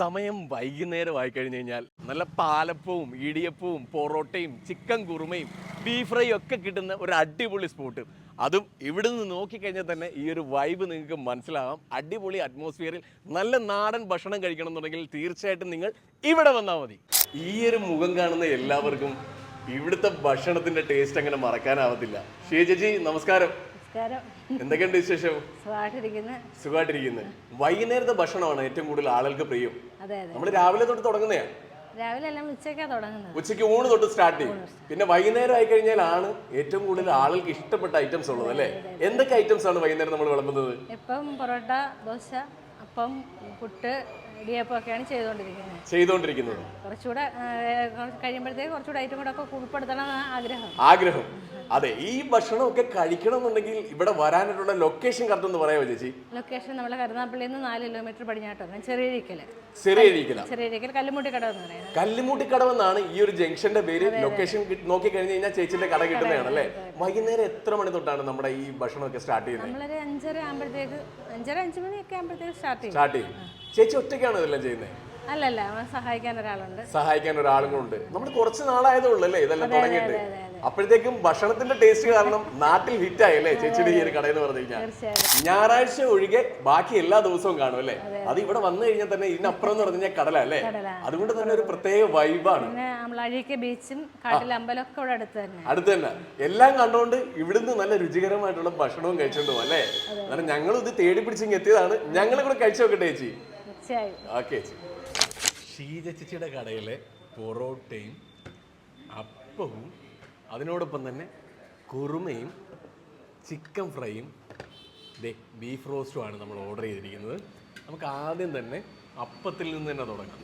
സമയം വൈകുന്നേരമായി കഴിഞ്ഞു കഴിഞ്ഞാൽ നല്ല പാലപ്പവും ഇടിയപ്പവും പൊറോട്ടയും ചിക്കൻ കുറുമയും ബീഫ് ഫ്രൈ ഒക്കെ കിട്ടുന്ന ഒരു അടിപൊളി സ്പോട്ട് അതും ഇവിടെ നിന്ന് നോക്കിക്കഴിഞ്ഞാൽ തന്നെ ഈ ഒരു വൈബ് നിങ്ങൾക്ക് മനസ്സിലാവാം. അടിപൊളി അറ്റ്മോസ്ഫിയറിൽ നല്ല നാടൻ ഭക്ഷണം കഴിക്കണം എന്നുണ്ടെങ്കിൽ തീർച്ചയായിട്ടും നിങ്ങൾ ഇവിടെ വന്നാൽ മതി. ഈ ഒരു മുഖം കാണുന്ന എല്ലാവർക്കും ഇവിടുത്തെ ഭക്ഷണത്തിന്റെ ടേസ്റ്റ് അങ്ങനെ മറക്കാനാവത്തില്ല. ഷേ ചേച്ചി നമസ്കാരം. നമസ്കാരം. എന്തൊക്കെയുണ്ട് വിശേഷം? സുഖമായിട്ടിരിക്കുന്നു. വൈകുന്നേരത്തെ ഭക്ഷണമാണ് ഏറ്റവും കൂടുതൽ ആളുകൾക്ക് പ്രിയം. നമ്മൾ രാവിലെ തൊട്ട് തുടങ്ങുന്നതാണ് രാവിലെ എല്ലാം ഉച്ചയ്ക്കാണ് തുടങ്ങുന്നത്. ഉച്ചയ്ക്ക് ഊണ് തൊട്ട് സ്റ്റാർട്ട് ചെയ്യും. പിന്നെ വൈകുന്നേരം ആയി കഴിഞ്ഞാലാണ് ഏറ്റവും കൂടുതൽ ആളുകൾക്ക് ഇഷ്ടപ്പെട്ട ഐറ്റംസ് ഉള്ളത് അല്ലേ? എന്തൊക്കെ ഐറ്റംസ് ആണ് വൈകുന്നേരം നമ്മൾ വിളമ്പുന്നത്? ഇപ്പം പൊറോട്ട ദോശ അപ്പം പുട്ട് ചെയ്തുകൊണ്ടിരിക്കുന്നത്. ചെയ്തുകൊണ്ടിരിക്കുന്നത്. കുറച്ചുകൂടെ ആ, കുറച്ച് കഴിയുമ്പോഴത്തേക്ക് കുറച്ചുകൂടെ ഐറ്റം കൂടെ ഒക്കെ ഉൾപ്പെടുത്തണം എന്നാണ് ആഗ്രഹം. ആഗ്രഹം. അതെ ഈ ഭക്ഷണമൊക്കെ കഴിക്കണം എന്നുണ്ടെങ്കിൽ ഇവിടെ വരാനായിട്ടുള്ള ലൊക്കേഷൻ കറക്റ്റ് ഒന്ന് പറയാമോ ചേച്ചി? ലൊക്കേഷൻ നമ്മളെ കരുനാപ്പള്ളിയിൽ നിന്ന് നാല് കിലോമീറ്റർ പടിഞ്ഞാട്ടാണ് ചെറിയരിക്കൽ ചെറിയരിക്കല ചെറിയരിക്കൽ കല്ലുമുട്ടി കട എന്ന് പറയുന്നത്. കല്ലുമുട്ടിക്കടവെന്നാണ് ഈ ഒരു ജംഗ്ഷന്റെ പേര്. ലൊക്കേഷൻ നോക്കി കഴിഞ്ഞ് കഴിഞ്ഞാൽ ചേച്ചിന്റെ കട കിട്ടുന്നതാണ് അല്ലേ? വൈകുന്നേരം എത്ര മണി തൊട്ടാണ് നമ്മുടെ ഈ ഭക്ഷണമൊക്കെ സ്റ്റാർട്ട് ചെയ്യുന്നത്? നമ്മളൊരു അഞ്ചര ആകുമ്പോഴത്തേക്ക് അഞ്ചര അഞ്ച് മണിയൊക്കെ ആകുമ്പോഴത്തേക്ക് സ്റ്റാർട്ട് ചെയ്യും. സ്റ്റാർട്ട് ചെയ്യും. ചേച്ചി ഒറ്റയ്ക്കാണോ ഇതെല്ലാം ചെയ്യുന്നത് അല്ലല്ല സഹായിക്കാൻ ഒരാളുണ്ട്. സഹായിക്കാൻ ഒരാളും ഉണ്ട്. നമ്മൾ കുറച്ച് നാളായതേ ഉള്ളൂ അല്ലേ? ഇതെല്ലാം തുടങ്ങിയിട്ട്. അപ്പോഴത്തേക്കും ഭക്ഷണത്തിന്റെ ടേസ്റ്റ് കാരണം നാട്ടിൽ ഹിറ്റ് ആയി അല്ലേ ചേച്ചിയുടെ ഈ ഒരു കടയെന്ന് പറഞ്ഞു കഴിഞ്ഞാൽ. ഞായറാഴ്ച ഒഴികെ ബാക്കി എല്ലാ ദിവസവും കാണും അല്ലേ? അത് ഇവിടെ വന്നു കഴിഞ്ഞാൽ തന്നെ ഇതിനപ്പുറം എന്ന് പറഞ്ഞു കഴിഞ്ഞാൽ കടല അല്ലേ? അതുകൊണ്ട് തന്നെ ഒരു പ്രത്യേക വൈബാണ്. ബീച്ചും അമ്പലമൊക്കെ ഇവിടെ അടുത്ത് തന്നെ. അടുത്ത് തന്നെ. എല്ലാം കണ്ടുകൊണ്ട് ഇവിടുന്ന് നല്ല രുചികരമായിട്ടുള്ള ഭക്ഷണവും കഴിച്ചോണ്ട് പോകും അല്ലേ? കാരണം ഞങ്ങളും ഇത് തേടി പിടിച്ചിങ്ങ് എത്തിയതാണ്. ഞങ്ങൾ കൂടെ കഴിച്ചു നോക്കട്ടെ ചേച്ചി. തീർച്ചയായും. കടയിലെ പൊറോട്ടയും അപ്പവും അതിനോടൊപ്പം തന്നെ കുറുമയും ചിക്കൻ ഫ്രൈയും ദേ ബീഫ് റോസ്റ്റുമാണ് നമ്മൾ ഓർഡർ ചെയ്തിരിക്കുന്നത്. നമുക്ക് ആദ്യം തന്നെ അപ്പത്തിൽ നിന്ന് തന്നെ തുടങ്ങാം.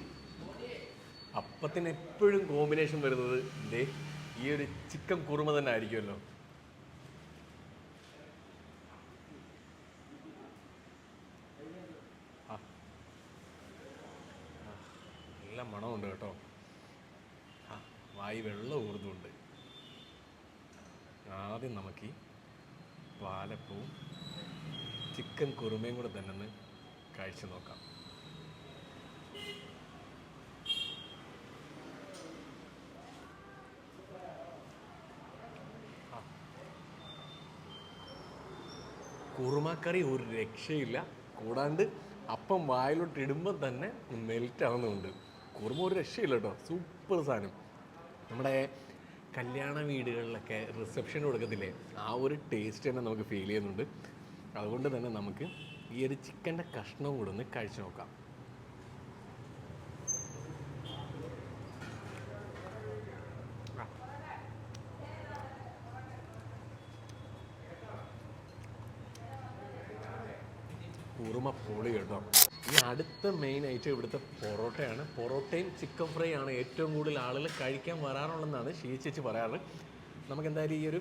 അപ്പത്തിന് എപ്പോഴും കോമ്പിനേഷൻ വരുന്നത് ദേ ഈ ഒരു ചിക്കൻ കുറുമ തന്നെ ആയിരിക്കുമല്ലോ. നല്ല കേട്ടോ. വായി വെള്ളം ഊർന്നുണ്ട് ആദ്യം നമുക്ക് പാലപ്പവും ചിക്കൻ കുറുമയും കൂടെ തന്നെ ഒന്ന് കഴിച്ചു നോക്കാം. കുറുമക്കറി ഒരു രക്ഷയില്ല. കൂടാണ്ട് അപ്പം വായിലോട്ട് ഇടുമ്പോൾ തന്നെ മെൽറ്റ് ആവുന്നുണ്ട് കുറുമ ഒരു രക്ഷയില്ല കേട്ടോ. സൂപ്പർ സാധനം. നമ്മുടെ കല്യാണ വീടുകളിലൊക്കെ റിസപ്ഷൻ കൊടുക്കത്തില്ലേ? ആ ഒരു ടേസ്റ്റ് തന്നെ നമുക്ക് ഫീൽ ചെയ്യുന്നുണ്ട്. അതുകൊണ്ട് തന്നെ നമുക്ക് ഈ ഒരു ചിക്കന്റെ കഷ്ണവും കൂടെ ഒന്ന് കഴിച്ചു നോക്കാം. കുറുമ പൊളി കേട്ടോ. ഈ അടുത്ത മെയിൻ ഐറ്റം ഇവിടുത്തെ പൊറോട്ടയാണ്. പൊറോട്ടയും ചിക്കൻ ഫ്രൈ ആണ് ഏറ്റവും കൂടുതൽ ആളുകൾ കഴിക്കാൻ വരാറുള്ളതെന്നാണ് ഷീചേച്ചി പറയാറ്. നമുക്ക് എന്തായാലും ഈ ഒരു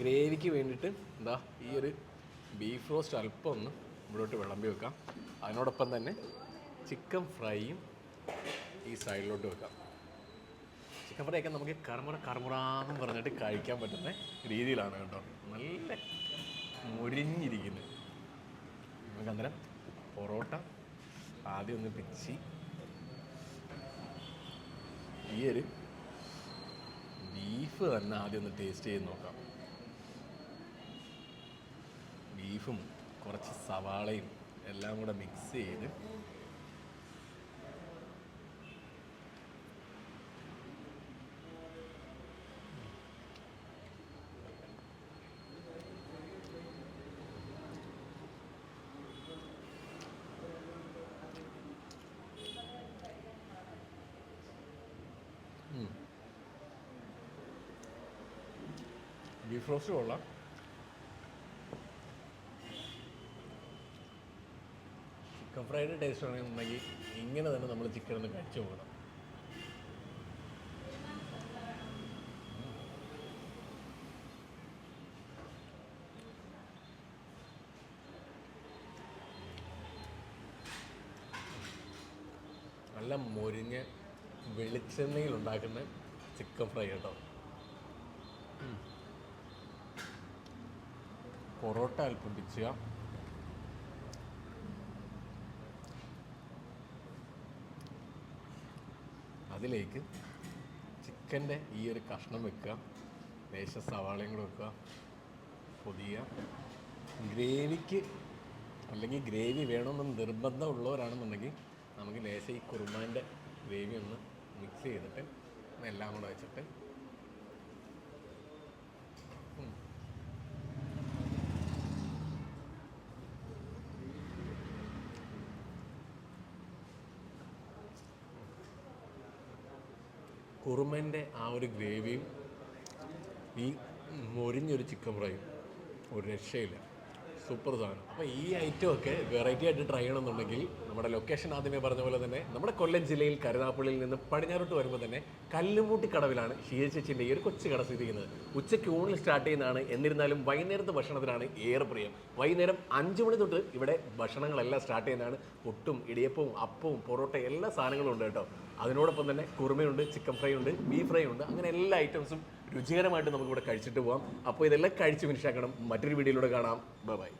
ഗ്രേവിക്ക് വേണ്ടിയിട്ട് എന്താ ഈ ഒരു ബീഫ് റോസ്റ്റ് അല്പം ഒന്ന് ഇവിടോട്ട് വിളമ്പി വെക്കാം. അതിനോടൊപ്പം തന്നെ ചിക്കൻ ഫ്രൈയും ഈ സൈഡിലോട്ട് വെക്കാം. ചിക്കൻ ഫ്രൈ ഒക്കെ നമുക്ക് കറമുറ കറമുറാന്ന് പറഞ്ഞിട്ട് കഴിക്കാൻ പറ്റുന്ന രീതിയിലാണ് കേട്ടോ. നല്ല മുരിഞ്ഞിരിക്കുന്നത് നമുക്ക് അന്നേരം പൊറോട്ട ആദ്യം ഒന്ന് പിച്ചി ഈ ഒരു ബീഫ് തന്നെ ആദ്യം ഒന്ന് ടേസ്റ്റ് ചെയ്ത് നോക്കാം. ബീഫും കുറച്ച് സവാളയും എല്ലാം കൂടെ മിക്സ് ചെയ്ത് ബീഫ് റോസ്റ്റ് കൊള്ളാം ചിക്കൻ ഫ്രൈഡ് ടേസ്റ്റ് ആണെന്നുണ്ടെങ്കിൽ ഇങ്ങനെ തന്നെ നമ്മൾ ചിക്കൻ ഒന്ന് കഴിച്ചു പോകണം നല്ല മൊരിഞ്ഞ് വെളിച്ചെണ്ണയിൽ ഉണ്ടാക്കുന്ന ചിക്കൻ ഫ്രൈ കേട്ടോ. പൊറോട്ട അല്പം പിച്ചുക അതിലേക്ക് ചിക്കന്റെ ഈ ഒരു കഷ്ണം വെക്കുക. ലേശ സവാളയും കൂടെ വെക്കുക. പൊതിയ. ഗ്രേവിക്ക് അല്ലെങ്കിൽ ഗ്രേവി വേണമെന്ന് നിർബന്ധമുള്ളവരാണെന്നുണ്ടെങ്കിൽ നമുക്ക് ലേശം ഈ കുറുമാന്റെ ഗ്രേവി ഒന്ന് മിക്സ് ചെയ്തിട്ട് എല്ലാം കൂടെ വെച്ചിട്ട് കുറുമന്റെ ആ ഒരു ഗ്രേവിയും ഈ മൊരിഞ്ഞൊരു ചിക്കൻ ഫ്രൈയും ഒരു രക്ഷയില്ല. സൂപ്പർ സാധനം. അപ്പോൾ ഈ ഐറ്റം ഒക്കെ വെറൈറ്റി ആയിട്ട് ട്രൈ ചെയ്യണമെന്നുണ്ടെങ്കിൽ നമ്മുടെ ലൊക്കേഷൻ ആദ്യമേ പറഞ്ഞ പോലെ തന്നെ നമ്മുടെ കൊല്ലം ജില്ലയിൽ കരുനാപ്പള്ളിയിൽ നിന്ന് പടിഞ്ഞാറോട്ട് വരുമ്പോൾ തന്നെ കല്ലുമൂട്ടി കടവിലാണ് ഷീയച്ചേച്ചിന്റെ ഈ ഒരു കൊച്ചു കട സ്ഥിതി ചെയ്യുന്നത്. ഉച്ചയ്ക്ക് ഊണിൽ സ്റ്റാർട്ട് ചെയ്യുന്നതാണ്. എന്നിരുന്നാലും വൈകുന്നേരത്തെ ഭക്ഷണത്തിനാണ് ഏറെ പ്രിയം. വൈകുന്നേരം അഞ്ച് മണി തൊട്ട് ഇവിടെ ഭക്ഷണങ്ങളെല്ലാം സ്റ്റാർട്ട് ചെയ്യുന്നതാണ്. പുട്ടും ഇടിയപ്പവും അപ്പവും പൊറോട്ട എല്ലാ സാധനങ്ങളും ഉണ്ട് കേട്ടോ. അതിനോടൊപ്പം തന്നെ കുറുമയുണ്ട് ചിക്കൻ ഫ്രൈ ഉണ്ട് ബീഫ് ഫ്രൈ ഉണ്ട്. അങ്ങനെ എല്ലാ ഐറ്റംസും രുചികരമായിട്ട് നമുക്കിവിടെ കഴിച്ചിട്ട് പോകാം അപ്പോൾ ഇതെല്ലാം കഴിച്ച് ഫിനിഷാക്കണം മറ്റൊരു വീഡിയോയിലൂടെ കാണാം. ബൈ